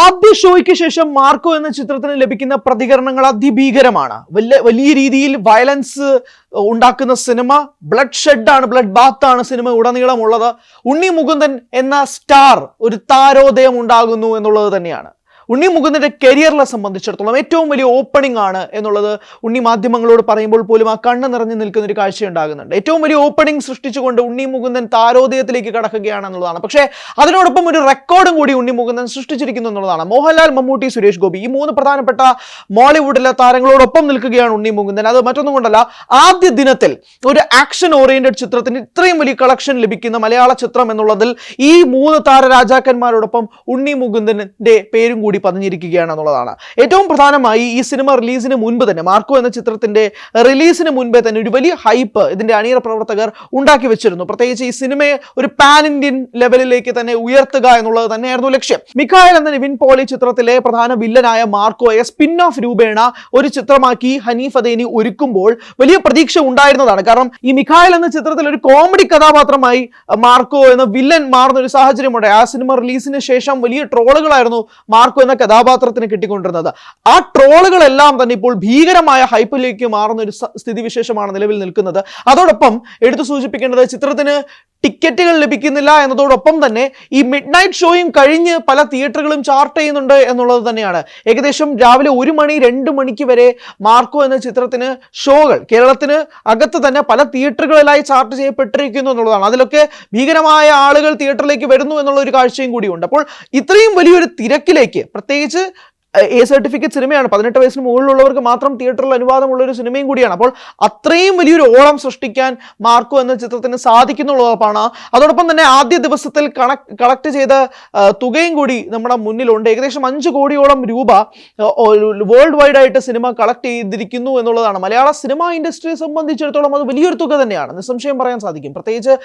ആദ്യ ഷോയ്ക്ക് ശേഷം മാർക്കോ എന്ന ചിത്രത്തിന് ലഭിക്കുന്ന പ്രതികരണങ്ങൾ അതിഭീകരമാണ്. വലിയ വലിയ രീതിയിൽ വയലൻസ് ഉണ്ടാക്കുന്ന സിനിമ ബ്ലഡ് ഷെഡാണ് ബ്ലഡ് ബാത്ത് ആണ് സിനിമ ഉടനീളമുള്ളത്. ഉണ്ണി മുകുന്ദൻ എന്ന സ്റ്റാർ ഒരു താരോദയം ഉണ്ടാകുന്നു എന്നുള്ളത് തന്നെയാണ്. ഉണ്ണി മുകുന്ദന്റെ കരിയറിനെ സംബന്ധിച്ചിടത്തോളം ഏറ്റവും വലിയ ഓപ്പണിംഗ് ആണ് എന്നുള്ളത് ഉണ്ണി മാധ്യമങ്ങളോട് പറയുമ്പോൾ പോലും ആ കണ്ണ് നിറഞ്ഞു നിൽക്കുന്ന ഒരു കാഴ്ച ഉണ്ടാകുന്നുണ്ട്. ഏറ്റവും വലിയ ഓപ്പണിംഗ് സൃഷ്ടിച്ചുകൊണ്ട് ഉണ്ണി മുകുന്ദൻ താരോദയത്തിലേക്ക് കടക്കുകയാണ് എന്നുള്ളതാണ്. പക്ഷേ അതിനോടൊപ്പം ഒരു റെക്കോർഡും കൂടി ഉണ്ണി മുകുന്ദൻ സൃഷ്ടിച്ചിരിക്കുന്നു എന്നുള്ളതാണ്. മോഹൻലാൽ മമ്മൂട്ടി സുരേഷ് ഗോപി ഈ മൂന്ന് പ്രധാനപ്പെട്ട മോളിവുഡിലെ താരങ്ങളോടൊപ്പം നിൽക്കുകയാണ് ഉണ്ണി മുകുന്ദൻ അത് മറ്റൊന്നും കൊണ്ടല്ല ആദ്യ ദിനത്തിൽ ഒരു ആക്ഷൻ ഓറിയന്റഡ് ചിത്രത്തിന് ഇത്രയും വലിയ കളക്ഷൻ ലഭിക്കുന്ന മലയാള ചിത്രം എന്നുള്ളതിൽ ഈ മൂന്ന് താരരാജാക്കന്മാരോടൊപ്പം ഉണ്ണി മുകുന്ദന്റെ പേരും കൂടി പതിഞ്ഞിരിക്കുകയാണ് എന്നുള്ളതാണ് ഏറ്റവും പ്രധാനമായി ഈ സിനിമ റിലീസിന് മുൻപ് തന്നെ മാർക്കോ എന്ന ചിത്രത്തിന്റെ റിലീസിന് മുൻപേ തന്നെ ഒരു വലിയ ഹൈപ്പ് ഇതിന്റെ അണിയറ പ്രവർത്തകർ ഉണ്ടാക്കി വെച്ചിരുന്നു. പ്രത്യേകിച്ച് ഈ സിനിമയെ ഒരു പാൻ ഇന്ത്യൻ ലെവലിലേക്ക് തന്നെ ഉയർത്തുക എന്നുള്ളത് തന്നെയായിരുന്നു ലക്ഷ്യം. മിക്കായൽ എന്ന നിവിൻ പോളി ചിത്രത്തിലെ പ്രധാന വില്ലനായ മാർക്കോയെ സ്പിൻ ഓഫ് രൂപേണ ഒരു ചിത്രമാക്കി ഹനീഫ് അദേനി ഒരുക്കുമ്പോൾ വലിയ പ്രതീക്ഷ ഉണ്ടായിരുന്നതാണ്. കാരണം ഈ മിഖായൽ എന്ന ചിത്രത്തിൽ ഒരു കോമഡി കഥാപാത്രമായി മാർക്കോ എന്ന വില്ലൻ മാറുന്ന ഒരു സാഹചര്യമുണ്ടായി ആ സിനിമ റിലീസിന് ശേഷം വലിയ ട്രോളുകളായിരുന്നു മാർക്കോ എന്ന കഥാപാത്രത്തിന് കിട്ടിക്കൊണ്ടിരുന്നത്. ആ ട്രോളുകളെല്ലാം തന്നെ ഇപ്പോൾ ഭീകരമായ ഹൈപ്പിലേക്ക് മാറുന്ന ഒരു സ്ഥിതിവിശേഷമാണ് നിലവിൽ നിൽക്കുന്നത്. അതോടൊപ്പം എടുത്തു സൂചിപ്പിക്കേണ്ടത് ചിത്രത്തിന് ടിക്കറ്റുകൾ ലഭിക്കുന്നില്ല എന്നതോടൊപ്പം തന്നെ ഈ മിഡ് നൈറ്റ് ഷോയും കഴിഞ്ഞ് പല തിയേറ്ററുകളും ചാർട്ട് ചെയ്യുന്നുണ്ട് എന്നുള്ളത് തന്നെയാണ്. ഏകദേശം രാവിലെ ഒരു മണി രണ്ട് മണിക്ക് വരെ മാർക്കോ എന്ന ചിത്രത്തിന് ഷോകൾ കേരളത്തിന് അകത്ത് തന്നെ പല തിയേറ്ററുകളിലായി ചാർട്ട് ചെയ്യപ്പെട്ടിരിക്കുന്നു എന്നുള്ളതാണ്. അതിലൊക്കെ ഭീകരമായ ആളുകൾ തിയേറ്ററിലേക്ക് വരുന്നു എന്നുള്ള ഒരു കാഴ്ചയും കൂടിയുണ്ട്. അപ്പോൾ ഇത്രയും വലിയൊരു തിരക്കിലേക്ക് പ്രത്യേകിച്ച് എ സർട്ടിഫിക്കറ്റ് സിനിമയാണ്. പതിനെട്ട് വയസ്സിന് മുകളിലുള്ളവർക്ക് മാത്രം തിയേറ്ററിൽ അനുവാദമുള്ള ഒരു സിനിമയും കൂടിയാണ്. അപ്പോൾ അത്രയും വലിയൊരു ഓളം സൃഷ്ടിക്കാൻ മാർക്കോ എന്ന ചിത്രത്തിന് സാധിക്കുന്നുള്ളതാണ്. അതോടൊപ്പം തന്നെ ആദ്യ ദിവസത്തിൽ കളക്ട് ചെയ്ത തുകയും കൂടി നമ്മുടെ മുന്നിലുണ്ട്. ഏകദേശം അഞ്ച് കോടിയോളം രൂപ വേൾഡ് വൈഡ് ആയിട്ട് സിനിമ കളക്ട് ചെയ്തിരിക്കുന്നു എന്നുള്ളതാണ്. മലയാള സിനിമ ഇൻഡസ്ട്രിയെ സംബന്ധിച്ചിടത്തോളം അത് വലിയൊരു തുക തന്നെയാണ്. നിസ്സംശയം പറയാൻ സാധിക്കും. പ്രത്യേകിച്ച്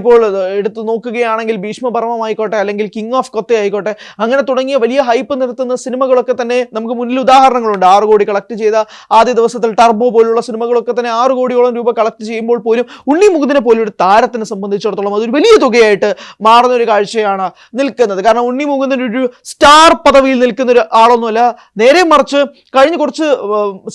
ഇപ്പോൾ എടുത്തു നോക്കുകയാണെങ്കിൽ ഭീഷ്മപർമ്മമായിക്കോട്ടെ അല്ലെങ്കിൽ കിങ് ഓഫ് കൊത്ത ആയിക്കോട്ടെ അങ്ങനെ തുടങ്ങിയ വലിയ ഹൈപ്പ് നിർത്തുന്ന സിനിമകളൊക്കെ തന്നെ നമുക്ക് മുന്നിൽ ഉദാഹരണങ്ങളുണ്ട്. ആറ് കോടി കളക്ട് ചെയ്ത ആദ്യ ദിവസത്തിൽ ടർബോ പോലുള്ള സിനിമകളൊക്കെ തന്നെ ആറ് കോടിയോളം രൂപ കളക്ട് ചെയ്യുമ്പോൾ പോലും ഉണ്ണി മുകുന്ദനെ പോലെ ഒരു താരത്തിനെ സംബന്ധിച്ചിടത്തോളം അതൊരു വലിയ തുകയായിട്ട് മാറുന്ന ഒരു കാഴ്ചയാണ് നിൽക്കുന്നത്. കാരണം ഉണ്ണി മുകുന്ദൻ ഒരു സ്റ്റാർ പദവിയിൽ നിൽക്കുന്ന ഒരു ആളൊന്നുമല്ല. നേരെ മറിച്ച് കഴിഞ്ഞ കുറച്ച്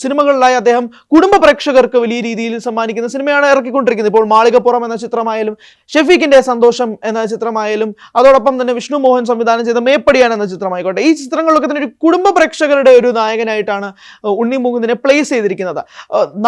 സിനിമകളിലായി അദ്ദേഹം കുടുംബ പ്രേക്ഷകർക്ക് വലിയ രീതിയിൽ സമ്മാനിക്കുന്ന സിനിമയാണ് ഇറക്കിക്കൊണ്ടിരിക്കുന്നത്. ഇപ്പോൾ മാളികപ്പുറം എന്ന ചിത്രമായാലും ഷെഫീഖിന്റെ സന്തോഷം എന്ന ചിത്രമായാലും അതോടൊപ്പം തന്നെ വിഷ്ണു മോഹൻ സംവിധാനം ചെയ്ത മേപ്പടിയാണ് എന്ന ചിത്രമായിക്കോട്ടെ. ഈ ചിത്രങ്ങളിലൊക്കെ തന്നെ ഒരു കുടുംബ പ്രേക്ഷകരുടെ ഒരു നായകനായിട്ടാണ് ഉണ്ണി മുകുന്ദനെ പ്ലേസ് ചെയ്തിരിക്കുന്നത്.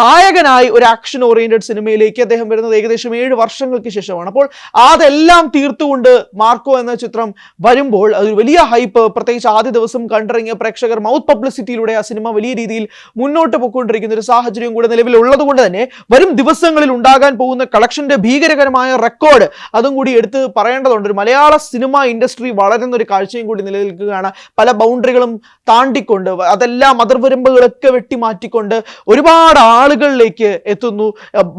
നായകനായി ഒരു ആക്ഷൻ ഓറിയന്റഡ് സിനിമയിലേക്ക് അദ്ദേഹം വരുന്നത് ഏകദേശം ഏഴ് വർഷങ്ങൾക്ക് ശേഷമാണ്. അപ്പോൾ അതെല്ലാം തീർത്തുകൊണ്ട് മാർക്കോ എന്ന ചിത്രം വരുമ്പോൾ അതൊരു വലിയ ഹൈപ്പ് പ്രത്യേകിച്ച് ആദ്യ ദിവസം കണ്ടിറങ്ങിയ പ്രേക്ഷകർ മൗത്ത് പബ്ലിസിറ്റിയിലൂടെ ആ സിനിമ വലിയ രീതിയിൽ മുന്നോട്ട് പോയിക്കൊണ്ടിരിക്കുന്ന ഒരു സാഹചര്യം കൂടെ നിലവിലുള്ളത് കൊണ്ട് തന്നെ വരും ദിവസങ്ങളിൽ ഉണ്ടാകാൻ പോകുന്ന കളക്ഷന്റെ ഭീകരകരമായ റെക്കോർഡ് അതും കൂടി എടുത്ത് പറയേണ്ടതുണ്ട്. ഒരു മലയാള സിനിമ ഇൻഡസ്ട്രി വളരുന്ന ഒരു കാഴ്ചയും കൂടി നിലനിൽക്കുകയാണ്. പല ബൗണ്ടറികളും താണ്ടിക്കൊണ്ട് അതെല്ലാം അതിർവരമ്പുകളൊക്കെ വെട്ടിമാറ്റിക്കൊണ്ട് ഒരുപാട് ആളുകളിലേക്ക് എത്തുന്നു.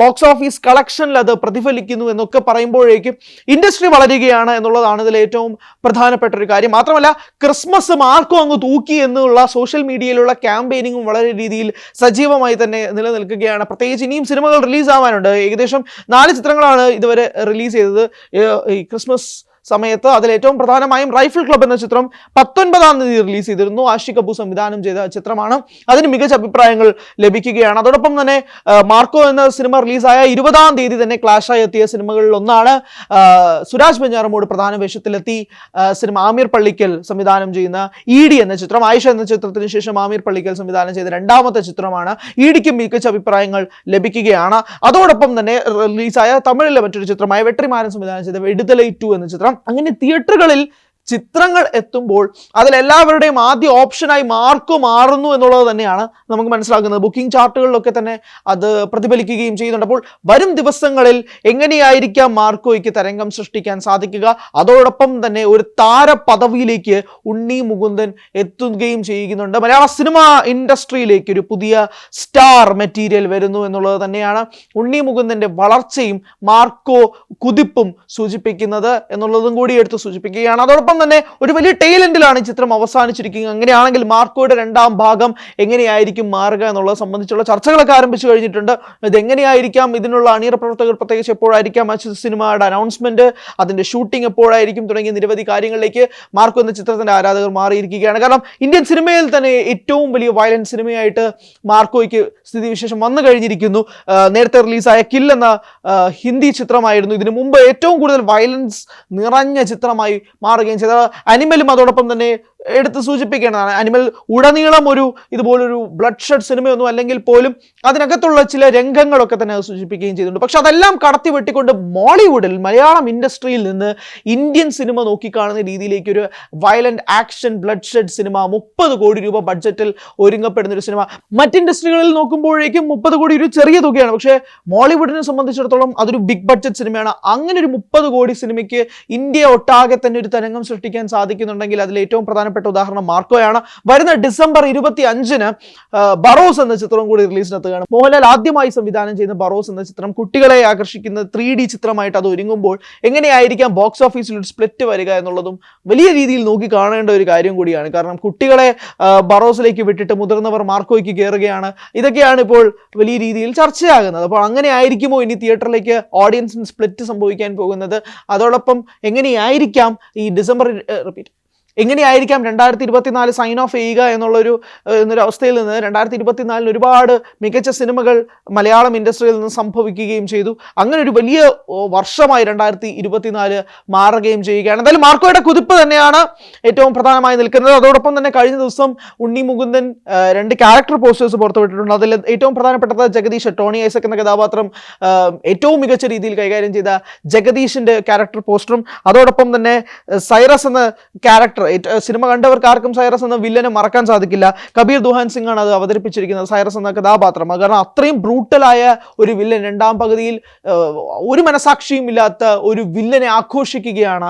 ബോക്സ് ഓഫീസ് കളക്ഷനിൽ അത് പ്രതിഫലിക്കുന്നു എന്നൊക്കെ പറയുമ്പോഴേക്കും ഇൻഡസ്ട്രി വളരുകയാണ് എന്നുള്ളതാണ് ഇതിൽ ഏറ്റവും പ്രധാനപ്പെട്ട ഒരു കാര്യം. മാത്രമല്ല ക്രിസ്മസ് മാർക്കും അങ്ങ് തൂക്കി എന്നുള്ള സോഷ്യൽ മീഡിയയിലുള്ള ക്യാമ്പയിനിങ്ങും വളരെ രീതിയിൽ സജീവമായി തന്നെ നിലനിൽക്കുകയാണ്. പ്രത്യേകിച്ച് ഇനിയും സിനിമകൾ റിലീസ് ആവാനുണ്ട്. ഏകദേശം നാല് ചിത്രങ്ങളാണ് ഇതുവരെ റിലീസ് ചെയ്തത്. ഈ ക്രിസ്മസ് സമയത്ത് അതിൽ ഏറ്റവും പ്രധാനമായും റൈഫിൾ ക്ലബ് എന്ന ചിത്രം പത്തൊൻപതാം തീയതി റിലീസ് ചെയ്തിരുന്നു. ആഷി കപൂർ സംവിധാനം ചെയ്ത ചിത്രമാണ്. അതിന് മികച്ച അഭിപ്രായങ്ങൾ ലഭിക്കുകയാണ്. അതോടൊപ്പം തന്നെ മാർക്കോ എന്ന സിനിമ റിലീസായ ഇരുപതാം തീയതി തന്നെ ക്ലാഷായി എത്തിയ സിനിമകളിൽ ഒന്നാണ് സുരാജ് ബെഞ്ചാറമോട് പ്രധാന വേഷത്തിലെത്തി സിനിമ ആമീർ പള്ളിക്കൽ സംവിധാനം ചെയ്യുന്ന ഇ ഡി എന്ന ചിത്രം ആയിഷ എന്ന ചിത്രത്തിന് ശേഷം ആമീർ പള്ളിക്കൽ സംവിധാനം ചെയ്ത രണ്ടാമത്തെ ചിത്രമാണ്. ഇ ഡിക്ക് മികച്ച അഭിപ്രായങ്ങൾ ലഭിക്കുകയാണ്. അതോടൊപ്പം തന്നെ റിലീസായ തമിഴിലെ മറ്റൊരു ചിത്രമായ വെട്രിമാരൻ സംവിധാനം ചെയ്ത വെടുതലൈ ടു എന്ന ചിത്രം അങ്ങനെ തിയേറ്ററുകളിൽ ചിത്രങ്ങൾ എത്തുമ്പോൾ അതിലെല്ലാവരുടെയും ആദ്യ ഓപ്ഷനായി മാർക്ക് മാറുന്നു എന്നുള്ളത് തന്നെയാണ് നമുക്ക് മനസ്സിലാക്കുന്നത് ബുക്കിംഗ് ചാർട്ടുകളിലൊക്കെ തന്നെ അത് പ്രതിഫലിക്കുകയും ചെയ്യുന്നുണ്ട്. അപ്പോൾ വരും ദിവസങ്ങളിൽ എങ്ങനെയായിരിക്കാം മാർക്കോയ്ക്ക് തരംഗം സൃഷ്ടിക്കാൻ സാധിക്കുക? അതോടൊപ്പം തന്നെ ഒരു താര പദവിയിലേക്ക് ഉണ്ണി മുകുന്ദൻ എത്തുകയും ചെയ്യുന്നുണ്ട്. മലയാള സിനിമ ഇൻഡസ്ട്രിയിലേക്ക് ഒരു പുതിയ സ്റ്റാർ മെറ്റീരിയൽ വരുന്നു എന്നുള്ളത് തന്നെയാണ് ഉണ്ണി മുകുന്ദന്റെ വളർച്ചയും മാർക്കോ കുതിപ്പും സൂചിപ്പിക്കുന്നത് എന്നുള്ളതും കൂടി എടുത്ത് സൂചിപ്പിക്കുകയാണ്. അതോടൊപ്പം തന്നെ ഒരു വലിയ ടൈലൻഡിലാണ് ഈ ചിത്രം അവസാനിച്ചിരിക്കുന്നത്. അങ്ങനെയാണെങ്കിൽ മാർക്കോയുടെ രണ്ടാം ഭാഗം എങ്ങനെയായിരിക്കും മാറുക എന്നുള്ളത് സംബന്ധിച്ചുള്ള ചർച്ചകളൊക്കെ ആരംഭിച്ചു കഴിഞ്ഞിട്ടുണ്ട്. ഇതെങ്ങനെയായിരിക്കാം ഇതിനുള്ള അണിയറ പ്രവർത്തകർ പ്രത്യേകിച്ച് എപ്പോഴായിരിക്കാം ആ സിനിമയുടെ അനൗൺസ്മെന്റ് അതിന്റെ ഷൂട്ടിംഗ് എപ്പോഴായിരിക്കും തുടങ്ങിയ നിരവധി കാര്യങ്ങളിലേക്ക് മാർക്കോ എന്ന ചിത്രത്തിന്റെ ആരാധകർ മാറിയിരിക്കുകയാണ്. കാരണം ഇന്ത്യൻ സിനിമയിൽ തന്നെ ഏറ്റവും വലിയ വയലൻസ് സിനിമയായിട്ട് മാർക്കോയ്ക്ക് സ്ഥിതിവിശേഷം വന്നു കഴിഞ്ഞിരിക്കുന്നു. നേരത്തെ റിലീസായ കിൽ എന്ന ഹിന്ദി ചിത്രമായിരുന്നു. ഇതിനു മുമ്പ് ഏറ്റവും കൂടുതൽ വയലൻസ് നിറഞ്ഞ ചിത്രമായി മാറുകയും ചെയ്തത്. അനിമലും അതോടൊപ്പം തന്നെ എടുത്ത് സൂചിപ്പിക്കേണ്ടതാണ്. അനിമൽ ഉടനീളം ഒരു ഇതുപോലൊരു ബ്ലഡ് ഷെഡ് സിനിമയൊന്നും അല്ലെങ്കിൽ പോലും അതിനകത്തുള്ള ചില രംഗങ്ങളൊക്കെ തന്നെ സൂചിപ്പിക്കുകയും ചെയ്തിട്ടുണ്ട്. പക്ഷെ അതെല്ലാം കടത്തി വെട്ടിക്കൊണ്ട് മോളിവുഡിൽ മലയാളം ഇൻഡസ്ട്രിയിൽ നിന്ന് ഇന്ത്യൻ സിനിമ നോക്കിക്കാണുന്ന രീതിയിലേക്ക് ഒരു violent action blood shed cinema മുപ്പത് കോടി രൂപ ബഡ്ജറ്റിൽ ഒരുങ്ങപ്പെടുന്ന ഒരു സിനിമ മറ്റ് ഇൻഡസ്ട്രികളിൽ നോക്കുമ്പോഴേക്കും മുപ്പത് കോടി ഒരു ചെറിയ തുകയാണ്. പക്ഷേ മോളിവുഡിനെ സംബന്ധിച്ചിടത്തോളം അതൊരു ബിഗ് ബഡ്ജറ്റ് സിനിമയാണ് അങ്ങനെ ഒരു മുപ്പത് കോടി സിനിമയ്ക്ക് ഇന്ത്യ ഒട്ടാകെ തന്നെ ഒരു തരംഗം സൃഷ്ടിക്കാൻ സാധിക്കുന്നുണ്ടെങ്കിൽ അതിൽ ഏറ്റവും പ്രധാനപ്പെട്ട ഉദാഹരണം മാർക്കോയാണ്. വരുന്ന ഡിസംബർ ഇരുപത്തി അഞ്ചിന് ബറോസ് എന്ന ചിത്രം കൂടി റിലീസിനെത്തുകയാണ് മോഹൻലാൽ ആദ്യമായി സംവിധാനം ചെയ്യുന്ന ബറോസ് എന്ന ചിത്രം കുട്ടികളെ ആകർഷിക്കുന്ന ത്രീ ഡി ചിത്രമായിട്ട് അത് ഒരുങ്ങുമ്പോൾ എങ്ങനെയായിരിക്കാം ബോക്സ് ഓഫീസിൽ ഒരു സ്പ്ലിറ്റ് വരിക എന്നുള്ളതും വലിയ രീതിയിൽ നോക്കി കാണേണ്ട ഒരു കാര്യം കൂടിയാണ്. കാരണം കുട്ടികളെ ബറോസിലേക്ക് വിട്ടിട്ട് മുതിർന്നവർ മാർക്കോയ്ക്ക് കയറുകയാണ് ഇതൊക്കെയാണ് ഇപ്പോൾ വലിയ രീതിയിൽ ചർച്ചയാകുന്നത്. അപ്പോൾ അങ്ങനെ ആയിരിക്കുമോ ഇനി തിയേറ്ററിലേക്ക് ഓഡിയൻസിന് സ്പ്ലിറ്റ് സംഭവിക്കാൻ പോകുന്നത്? അതോടൊപ്പം എങ്ങനെയായിരിക്കാം ഈ ഡിസംബർ റിപ്പീറ്റ്. എങ്ങനെയായിരിക്കാം രണ്ടായിരത്തി ഇരുപത്തിനാല് സൈൻ ഓഫ് ചെയ്യുക എന്നുള്ളൊരു എന്നൊരു അവസ്ഥയിൽ നിന്ന് രണ്ടായിരത്തി ഇരുപത്തിനാലിൽ ഒരുപാട് മികച്ച സിനിമകൾ മലയാളം ഇൻഡസ്ട്രിയിൽ നിന്ന് സംഭവിക്കുകയും ചെയ്തു. അങ്ങനെ ഒരു വലിയ വർഷമായി രണ്ടായിരത്തി ഇരുപത്തിനാല് മാറുകയും ചെയ്യുകയാണ്. എന്തായാലും മാർക്കോയുടെ കുതിപ്പ് തന്നെയാണ് ഏറ്റവും പ്രധാനമായി നിൽക്കുന്നത്. അതോടൊപ്പം തന്നെ കഴിഞ്ഞ ദിവസം ഉണ്ണി മുകുന്ദൻ രണ്ട് ക്യാരക്ടർ പോസ്റ്റേഴ്സ് പുറത്തുവിട്ടിട്ടുണ്ട്. അതിൽ ഏറ്റവും പ്രധാനപ്പെട്ടത് ജഗദീഷ് ടോണി ഐസക് എന്ന കഥാപാത്രം ഏറ്റവും മികച്ച രീതിയിൽ കൈകാര്യം ചെയ്ത ജഗദീഷിന്റെ ക്യാരക്ടർ പോസ്റ്ററും അതോടൊപ്പം തന്നെ സൈറസ് എന്ന ക്യാരക്ടർ സിനിമ കണ്ടവർക്ക് ആർക്കും സൈറസ് എന്ന വില്ലനെ മറക്കാൻ സാധിക്കില്ല. കബീർ ദുഹാൻ സിംഗ് ആണ് അത് അവതരിപ്പിച്ചിരിക്കുന്നത്. സൈറസ് എന്ന കഥാപാത്രം കാരണം അത്രയും ബ്രൂട്ടലായ ഒരു വില്ലൻ രണ്ടാം പകുതിയിൽ ഒരു മനസാക്ഷിയും ഇല്ലാത്ത ഒരു വില്ലനെ ആഘോഷിക്കുകയാണ്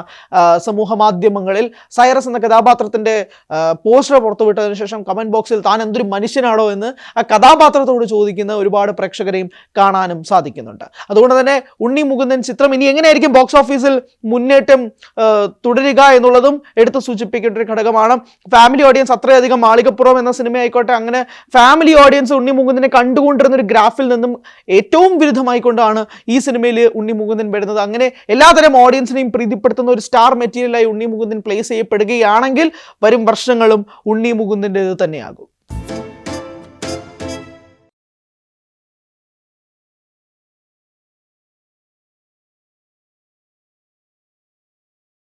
സമൂഹ മാധ്യമങ്ങളിൽ. സൈറസ് എന്ന കഥാപാത്രത്തിന്റെ പോസ്റ്റർ പുറത്തുവിട്ടതിന് ശേഷം കമന്റ് ബോക്സിൽ താൻ എന്തൊരു മനുഷ്യനാണോ എന്ന് ആ കഥാപാത്രത്തോട് ചോദിക്കുന്ന ഒരുപാട് പ്രേക്ഷകരെയും കാണാനും സാധിക്കുന്നുണ്ട്. അതുകൊണ്ട് തന്നെ ഉണ്ണി മുകുന്ദൻ ചിത്രം ഇനി എങ്ങനെയായിരിക്കും ബോക്സ് ഓഫീസിൽ മുന്നേറ്റം തുടരുക എന്നുള്ളതും എടുത്ത് സൂചിപ്പിക്കേണ്ട ഒരു ഘടകമാണ്. ഫാമിലി ഓഡിയൻസ് അത്രയധികം മാളികപ്പുറം എന്ന സിനിമ ആയിക്കോട്ടെ അങ്ങനെ ഫാമിലി ഓഡിയൻസ് ഉണ്ണി മുകുന്ദനെ കണ്ടുകൊണ്ടിരുന്ന ഒരു ഗ്രാഫിൽ നിന്നും ഏറ്റവും വിരുദ്ധമായിക്കൊണ്ടാണ് ഈ സിനിമയിൽ ഉണ്ണി മുകുന്ദൻ വരുന്നത്. അങ്ങനെ എല്ലാതരം ഓഡിയൻസിനെയും പ്രീതിപ്പെടുത്തുന്ന ഒരു സ്റ്റാർ മെറ്റീരിയലായി ഉണ്ണി മുകുന്ദൻ പ്ലേസ് ചെയ്യപ്പെടുകയാണെങ്കിൽ വരും വർഷങ്ങളും ഉണ്ണി മുകുന്ദന്റെത് തന്നെയാകും.